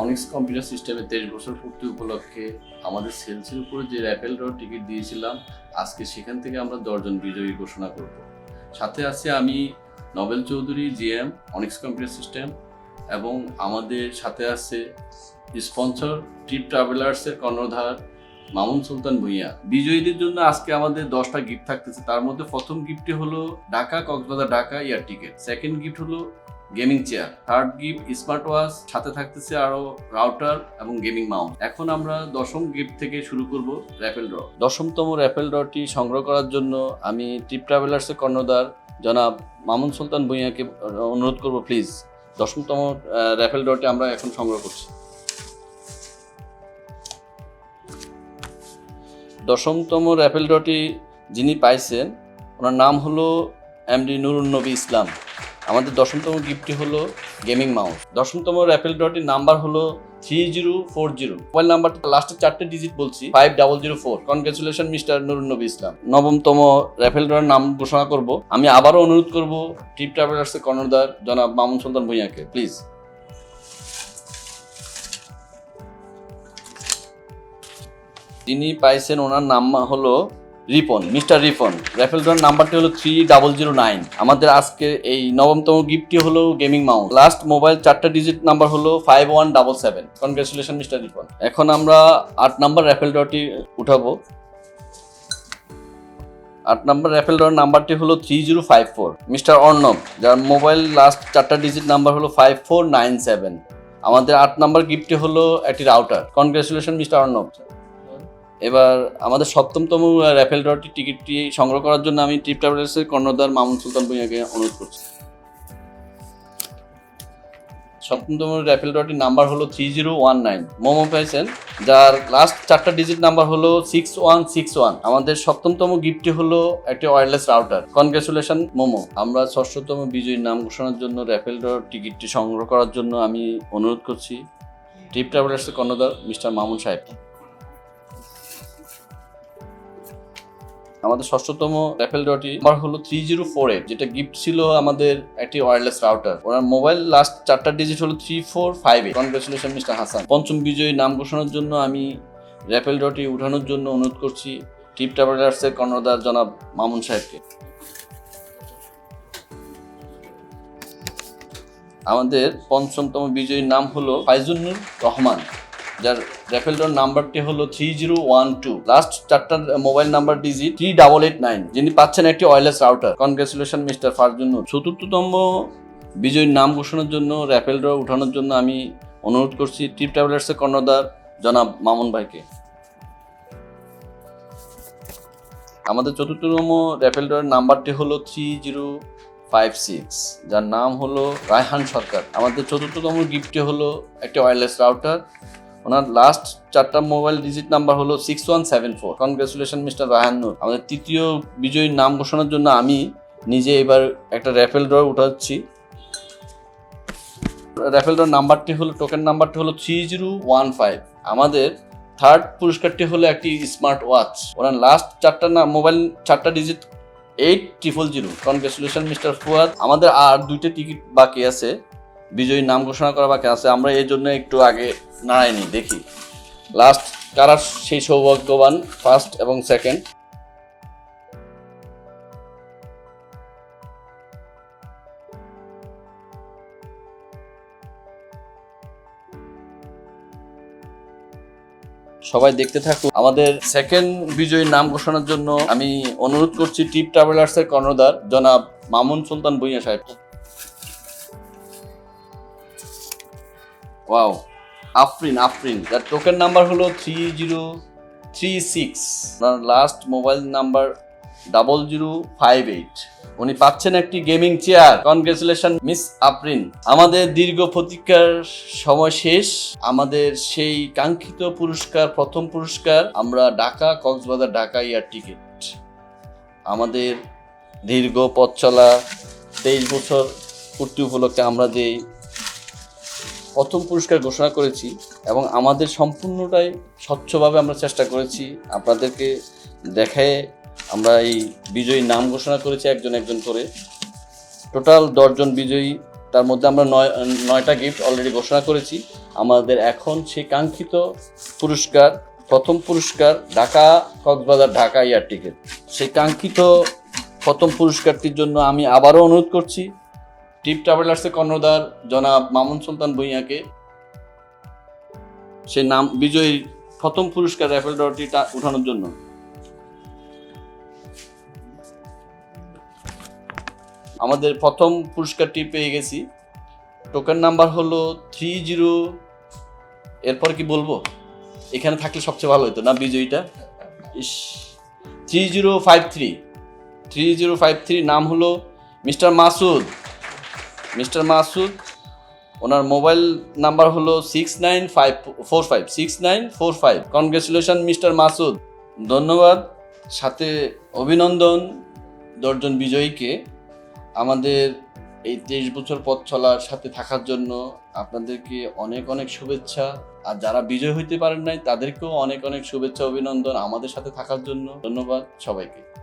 Onyx computer সিস্টেমে তেইশ বছর পূর্তি উপলক্ষে আমাদের সেলসের উপরে যে র্যাপেল ড্র টিকিট দিয়েছিলাম, আজকে সেখান থেকে আমরা দশজন বিজয়ী ঘোষণা করব। সাথে আছে আমি Nobel Chowdhury GM Onyx computer system এবং আমাদের সাথে আছে স্পন্সর ট্রিপ ট্রাভেলার্সের কর্ণধার মামুন সুলতান ভুইয়া। বিজয়ীদের জন্য আজকে আমাদের দশটা গিফট থাকতেছে। তার মধ্যে প্রথম গিফটটি হলো Dhaka, Cox's Bazar, Dhaka air ticket second gift হলো gaming chair. Third gift smart watch, সাথে থাকতেছে আরও রাউটার এবং গেমিং মাউন্ট এখন আমরা দশম গিফট থেকে শুরু করব র্যাপেল ড্র। দশমতম র্যাপেল ড্রটি সংগ্রহ করার জন্য আমি ট্রিপ ট্রাভেলার্সের কর্ণধার জনাব মামুন সুলতান ভুঁইয়াকে অনুরোধ করব, প্লিজ। দশমতম র্যাপেল ড্রটি আমরা এখন সংগ্রহ করছি। দশমতম র্যাপেল ড্রটি যিনি পাইছেন, ওনার নাম হলো এমডি নুরুন নবী ইসলাম। আমাদের দশমতম গিফটটি হলো গেমিং মাউস। দশমতম র্যাপেল ড্রটির নাম্বার হলো three zero four zero. Mobile নাম্বারটা লাস্টের চারটে ডিজিট বলছি, five double zero four. Congratulation mister Nurun Nabi Islam. নবমতম raffle ড্রয়ের নাম ঘোষণা করব। আমি আবারও অনুরোধ করব ট্রিপ ট্রাভেলার্সের কর্ণদার জনাব মামুন সুলতান ভুঁইয়াকে প্লিজ তিনি পাইছেন ওনার নাম হলো রিপন, মিস্টার রিপন র্যাফেল ড্রয়ের নাম্বারটি হলো থ্রি ডাবল জিরো নাইন আমাদের আজকে এই নবমতম গিফটটি হলো গেমিং মাউন্ট লাস্ট মোবাইল চারটা ডিজিট নাম্বার হলো five one double seven congratulation mister Ripon. এখন আমরা আট নাম্বার র্যাফেল ড্রটি উঠাবো। আট নাম্বার র্যাফেল ড্রয়ের নাম্বারটি হলো three zero five four mister Arnab, যার মোবাইল লাস্ট চারটা ডিজিট নাম্বার হলো ফাইভ ফোর নাইন সেভেন আমাদের আট নাম্বার গিফটটি হলো একটি রাউটার। Congratulation mister Arnab. এবার আমাদের সপ্তমতম র্যাফেল ড্রটি টিকিটটি সংগ্রহ করার জন্য আমি ট্রিপ ট্রাভেলার্সের কর্ণধার মামুন সুলতান ভুঁইয়াকে অনুরোধ করছি। সপ্তমতম র্যাফেল ড্রটির নাম্বার হলো থ্রি জিরো ওয়ান নাইন। মোমো পাইছেন যার লাস্ট চারটা ডিজিট নাম্বার হলো সিক্স ওয়ান সিক্স ওয়ান আমাদের সপ্তমতম গিফটটি হলো একটি ওয়্যারলেস রাউটার কনগ্রেচুলেশন মোমো। আমরা ষষ্ঠতম বিজয়ীর নাম ঘোষণার জন্য র্যাফেল ড্র টিকিটটি সংগ্রহ করার জন্য আমি অনুরোধ করছি। ট্রিপ ট্রাভেলার্সের কর্ণধার মিস্টার মামুন সাহেব। আমাদের ষষ্ঠতম র্যাফেল ডটি আমার হলো থ্রি জিরো ফোর এইট যেটা গিফট ছিল আমাদের একটি ওয়্যারলেস রাউটার ওনার মোবাইল লাস্ট চারটা ডিজিট হলো three four five eight congratulation mister Hasan পঞ্চম বিজয়ী নাম ঘোষণার জন্য আমি র্যাফেল ডটি উঠানোর জন্য অনুরোধ করছি টিপ ট্রাভেলার্সের কর্ণধার জনাব মামুন সাহেবকে। আমাদের পঞ্চমতম বিজয়ীর নাম হলো ফাইজুন্নুর রহমান। যার র্যাফেল ডোর নাম্বারটি হলো three zero one two last চারটা mobile number digit three double eight nine যিনি পাচ্ছেন একটি wireless router congratulation mister Farzun চতুর্থতম বিজয়ীর নাম ঘোষণার জন্য র্যাফেল ড্র উঠানোর জন্য আমি অনুরোধ করছি ট্রিপ ট্রাভেলার্সের কর্ণধার জনাব মামুন ভাইকে। আমাদের চতুর্থতম র্যাফেল ড্রয়ের নাম্বারটি হলো থ্রি জিরো ফাইভ সিক্স যার নাম হলো রায়হান সরকার। আমাদের চতুর্থতম গিফটটি হলো একটি ওয়্যারলেস রাউটার ওনার লাস্ট চারটা মোবাইল ডিজিট নাম্বার হলো six one seven four congratulation mister Rahan Noor আমাদের তৃতীয় বিজয়ীর নাম ঘোষণার জন্য আমি নিজে এবার একটা র্যাফেল ড্র উঠাচ্ছি। র্যাফেল ড্র নাম্বারটি হলো টোকেন নাম্বারটি হলো থ্রি জিরো ওয়ান ফাইভ আমাদের থার্ড পুরস্কারটি হলো একটি স্মার্ট ওয়াচ ওনার লাস্ট চারটা না মোবাইল চারটা digit eight triple zero congratulation mister Fuad আমাদের আর দুইটা টিকিট বাকি আছে। বিজয়ীর নাম ঘোষণা করা বাকি আছে। আমরা এই জন্য একটু আগে নাড়াইনি, দেখি। লাস্ট কারা সেই সৌভাগ্যবান ফার্স্ট এবং সেকেন্ড সবাই দেখতে থাকুন। আমাদের সেকেন্ড বিজয়ীর নাম ঘোষণার জন্য আমি অনুরোধ করছি টিপ ট্রাভেলার্সের কর্ণধার, জনাব মামুন সুলতান ভুঁইয়া সাহেব। ওয়াও আফরিন আফরিন তার টোকেন নাম্বার হলো থ্রি জিরো থ্রি সিক্স তার last mobile number double zero five eight উনি পাচ্ছেন একটি gaming chair congratulation miss Afrin আমাদের দীর্ঘ প্রতীক্ষার সময় শেষ। আমাদের সেই কাঙ্ক্ষিত পুরস্কার, প্রথম পুরস্কার, আমরা ঢাকা, কক্সবাজার, ঢাকা এয়ার টিকিট। আমাদের দীর্ঘ পথ চলা তেইশ বছর পূর্তি উপলক্ষে আমরা যে প্রথম পুরস্কার ঘোষণা করেছি এবং আমাদের সম্পূর্ণটাই স্বচ্ছভাবে আমরা চেষ্টা করেছি। আপনাদেরকে দেখায় আমরা এই বিজয়ী নাম ঘোষণা করেছি একজন একজন করে। টোটাল দশজন বিজয়ী, তার মধ্যে আমরা নয়, নয়টা গিফট অলরেডি ঘোষণা করেছি। আমাদের এখন সেই কাঙ্ক্ষিত পুরস্কার, প্রথম পুরস্কার ঢাকা, কক্সবাজার, ঢাকা এয়ার টিকিট সেই কাঙ্ক্ষিত প্রথম পুরস্কারটির জন্য আমি আবারও অনুরোধ করছি টিপ ট্রাভেলার্সের কর্ণধার জনাব মামুন সুলতান ভুঁইয়াকে। সেই নাম, বিজয়ী প্রথম পুরস্কার র্যাফেল ড্রটিটা উঠানোর জন্য। আমাদের প্রথম পুরস্কারটি পেয়ে গেছি। টোকেন নাম্বার হলো থ্রি জিরো এরপর কি বলব? এখানে থাকলে সবচেয়ে ভালো হতো না বিজয়ীটা? ইস three zero five three three zero five three নাম হলো মিস্টার মাসুদ। মিস্টার মাসুদ, ওনার মোবাইল নাম্বার হলো six nine five four five, six nine four five. Congratulation mister Masud. ধন্যবাদ। সাথে অভিনন্দন দশজন বিজয়ীকে। আমাদের এই তেইশ বছর পথ চলার সাথে থাকার জন্য আপনাদেরকে অনেক অনেক শুভেচ্ছা। আর যারা বিজয় হইতে পারেন নাই, তাদেরকেও অনেক অনেক শুভেচ্ছা, অভিনন্দন আমাদের সাথে থাকার জন্য। ধন্যবাদ সবাইকে।